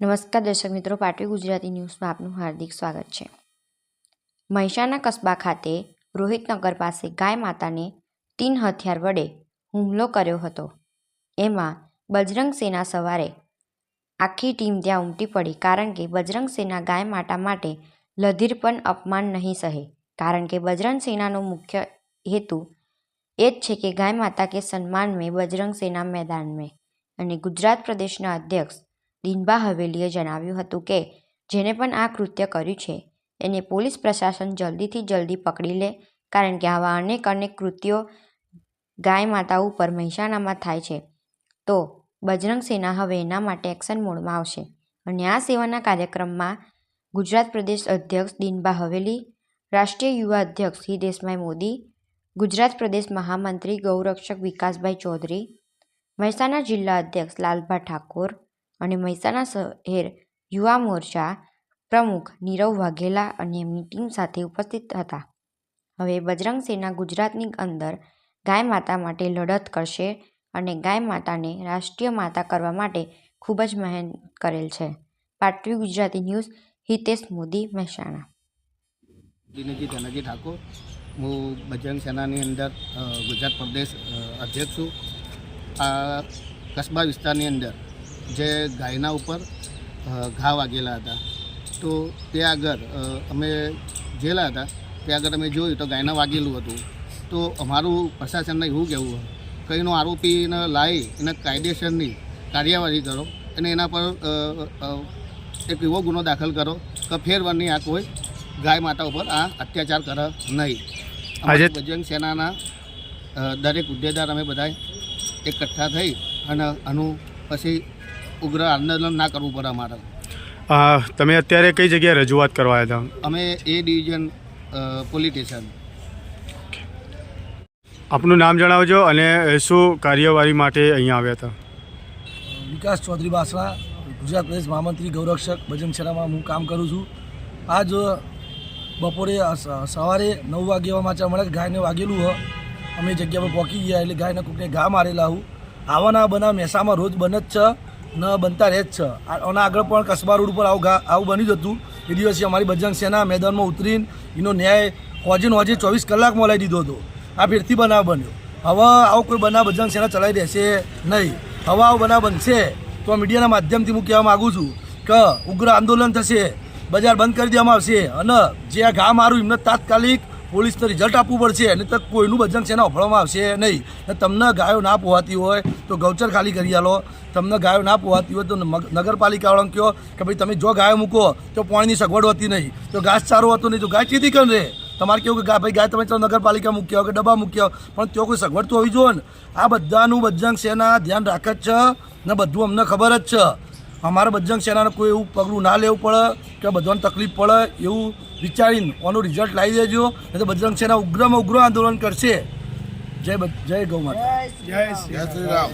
નમસ્કાર દર્શક મિત્રો, પાટવી ગુજરાતી ન્યૂઝમાં આપનું હાર્દિક સ્વાગત છે. મહેસાણા કસ્બા ખાતે રોહિતનગર પાસે ગાય માતાને તીન હથિયાર વડે હુમલો કર્યો હતો. એમાં બજરંગ સેના સવારે આખી ટીમ ત્યાં ઉમટી પડી કારણ કે બજરંગ સેના ગાય માતા માટે લધીર પણ અપમાન નહીં સહે. કારણ કે બજરંગ સેનાનો મુખ્ય હેતુ એ જ છે કે ગાય માતા કે સન્માન મેં બજરંગ સેના મેદાન મેં અને ગુજરાત પ્રદેશના અધ્યક્ષ દિનબા હવેલીએ જણાવ્યું હતું કે જેને પણ આ કૃત્ય કર્યું છે, એને પોલીસ પ્રશાસન જલ્દીથી જલ્દી પકડી લે, કારણ કે આવા અનેક અનેક કૃત્યો ગાય માતા ઉપર મહેસાણામાં થાય છે. તો, બજરંગ સેના હવે એના માટે એક્શન મોડમાં આવશે. અને આ સેવાના કાર્યક્રમમાં ગુજરાત પ્રદેશ અધ્યક્ષ દિનબા હવેલી, રાષ્ટ્રીય યુવા અધ્યક્ષ હિદેશભાઈ મોદી, ગુજરાત પ્રદેશ મહામંત્રી ગૌરક્ષક વિકાસભાઈ ચૌધરી, મહેસાણા જિલ્લા અધ્યક્ષ લાલભા ઠાકોર અને મહેસાણા શહેર યુવા મોરચા પ્રમુખ નીરવ વાઘેલા અને એમની ટીમ સાથે ઉપસ્થિત હતા. હવે બજરંગ સેના ગુજરાતની અંદર ગાય માતા માટે લડત કરશે અને ગાય માતાને રાષ્ટ્રીય માતા કરવા માટે ખૂબ જ મહેનત કરેલ છે. પાટવી ગુજરાતી ન્યૂઝ, હિતેશ મોદી, મહેસાણા. દિનેજી ધનાજી ઠાકોર. હું બજરંગ સેનાની અંદર ગુજરાત પ્રદેશ અધ્યક્ષ છું. આ કસ્બા વિસ્તારની અંદર જે ગાયના ઉપર ઘા વાગેલા હતા. તો તે આગળ અમે ગયેલા હતા. તે આગળ અમે જોયું તો ગાયના વાગેલું હતું. તો અમારું પ્રશાસનને એવું કહેવું કંઈનો આરોપીને લાવી એને કાયદેસરની કાર્યવાહી કરો અને એના પર એક એવો ગુનો દાખલ કરો કે ફેરવાની આ કોઈ ગાય માતા ઉપર આ અત્યાચાર કરે નહીં. આજે- બજરંગ સેનાના દરેક હોદ્દેદાર અમે બધા એકઠા થઈ અને આનું પછી ઉગ્ર આંદોલન ના કરવું પડે અમારે. તમે અત્યારે કઈ જગ્યાએ રજૂઆત કરવા આવ્યા હતા? અમે એ ડિવિઝન પોલીસ સ્ટેશન. આપનું નામ જણાવજો અને શું કાર્યવાહી માટે અહીંયા આવ્યા હતા? વિકાસ ચૌધરી બાસરા ગુજરાત પ્રદેશ મહામંત્રી ગૌરક્ષક ભજન સેનામાં હું કામ કરું છું. આજ બપોરે સવારે નવ વાગ્યામાં માચા મળે ગાયને વાગેલું હ. અમે જગ્યા પર પહોંચી ગયા એટલે ગાયને કોકને ઘા મારેલા હું. આવાના બના મહેસામાં રોજ બને જ છે. ન બનતા રહે જ છે. આના આગળ પણ કસ્બા રોડ ઉપર આવું આવું બન્યું જ હતું. એ દિવસે અમારી બજરંગ સેના મેદાનમાં ઉતરીને એનો ન્યાય હોજે ને હોજે ચોવીસ કલાકમાં લઈ દીધો હતો. આ ફેરથી બનાવ બન્યો. હવે આવો કોઈ બનાવ બજરંગ સેના ચલાવી રહેશે નહીં. હવે આવો બનાવ બનશે તો મીડિયાના માધ્યમથી હું કહેવા માગું છું કે ઉગ્ર આંદોલન થશે. બજાર બંધ કરી દેવામાં આવશે. અને જે આ ઘા મારું એમને તાત્કાલિક પોલીસને રિઝલ્ટ આપવું પડશે. અને તો કોઈનું બજરંગ સેના ઓફળવામાં આવશે નહીં. અને તમને ગાયો ના પહોંચતી હોય તો ગૌચર ખાલી કરી આલો. તમને ગાયો ના પોહાતી હોય તો નગરપાલિકાવાળાને કહો કે ભાઈ તમે જો ગાયો મૂકો તો પાણીની સગવડ હોતી નહીં. તો ઘાસ ચારો હતો નહીં તો ગાય ચીધી કરે? રહે તમારે કેવું કે ભાઈ ગાય તમે ચાલો નગરપાલિકા મૂક્યા કે ડબ્બા મૂક્યા પણ ત્યાં કોઈ સગવડ તો હોવી જોઈએ ને. આ બધાનું બજરંગ સેના ધ્યાન રાખે જ છે ને બધું અમને ખબર જ છે. અમારે બજરંગ સેનાને કોઈ એવું પગલું ના લેવું પડે કે બધાને તકલીફ પડે એવું વિચારીને આનું રિઝલ્ટ લાવી દેજો. નહીં તો બજરંગ સેના ઉગ્રમાં ઉગ્ર આંદોલન કરશે. જય જય ગૌ માતા. જય શ્રી રામ.